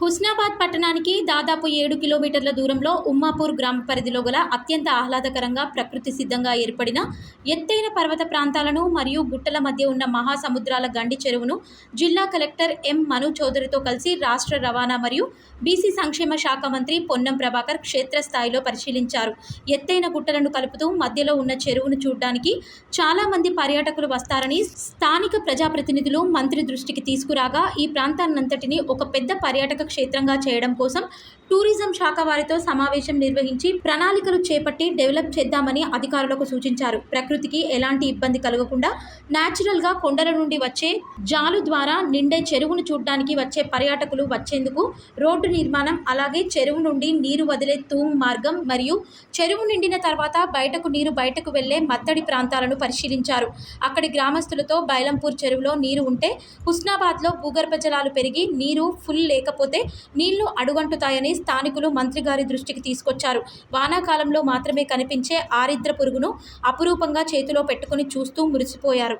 హుస్నాబాద్ పట్టణానికి దాదాపు ఏడు కిలోమీటర్ల దూరంలో ఉమ్మాపూర్ గ్రామ పరిధిలో గల అత్యంత ఆహ్లాదకరంగా ప్రకృతి సిద్ధంగా ఏర్పడిన ఎత్తైన పర్వత ప్రాంతాలను మరియు గుట్టల మధ్య ఉన్న మహాసముద్రాల గండి చెరువును జిల్లా కలెక్టర్ ఎం. మను చౌదరితో కలిసి రాష్ట్ర రవాణా మరియు బీసీ సంక్షేమ శాఖ మంత్రి పొన్నం ప్రభాకర్ క్షేత్రస్థాయిలో పరిశీలించారు. ఎత్తైన గుట్టలను కలుపుతూ మధ్యలో ఉన్న చెరువును చూడడానికి చాలా మంది పర్యాటకులు వస్తారని స్థానిక ప్రజాప్రతినిధులు మంత్రి దృష్టికి తీసుకురాగా ఈ ప్రాంతాన్నంతటిని ఒక పెద్ద పర్యాటక క్షేత్రంగా చేయడం కోసం టూరిజం శాఖ వారితో సమావేశం నిర్వహించి ప్రణాళికలు చేపట్టి డెవలప్ చేద్దామని అధికారులకు సూచించారు. ప్రకృతికి ఎలాంటి ఇబ్బంది కలగకుండా న్యాచురల్గా కొండల నుండి వచ్చే జాలు ద్వారా నిండే చెరువును చూడడానికి వచ్చే పర్యాటకులు వచ్చేందుకు రోడ్డు నిర్మాణం అలాగే చెరువు నుండి నీరు వదిలే తూము మార్గం మరియు చెరువు నిండిన తర్వాత బయటకు నీరు బయటకు వెళ్ళే మత్తడి ప్రాంతాలను పరిశీలించారు. అక్కడి గ్రామస్తులతో బైలంపూర్ చెరువులో నీరు ఉంటే హుస్నాబాద్లో భూగర్భ జలాలు పెరిగి నీరు ఫుల్ లేకపోతే నీళ్ళు అడుగంటుతాయని స్థానికులు మంత్రి గారి దృష్టికి తీసుకొచ్చారు. వానాకాలంలో మాత్రమే కనిపించే ఆరిద్ర పురుగును అపురూపంగా చేతిలో పెట్టుకుని చూస్తూ మురిసిపోయారు.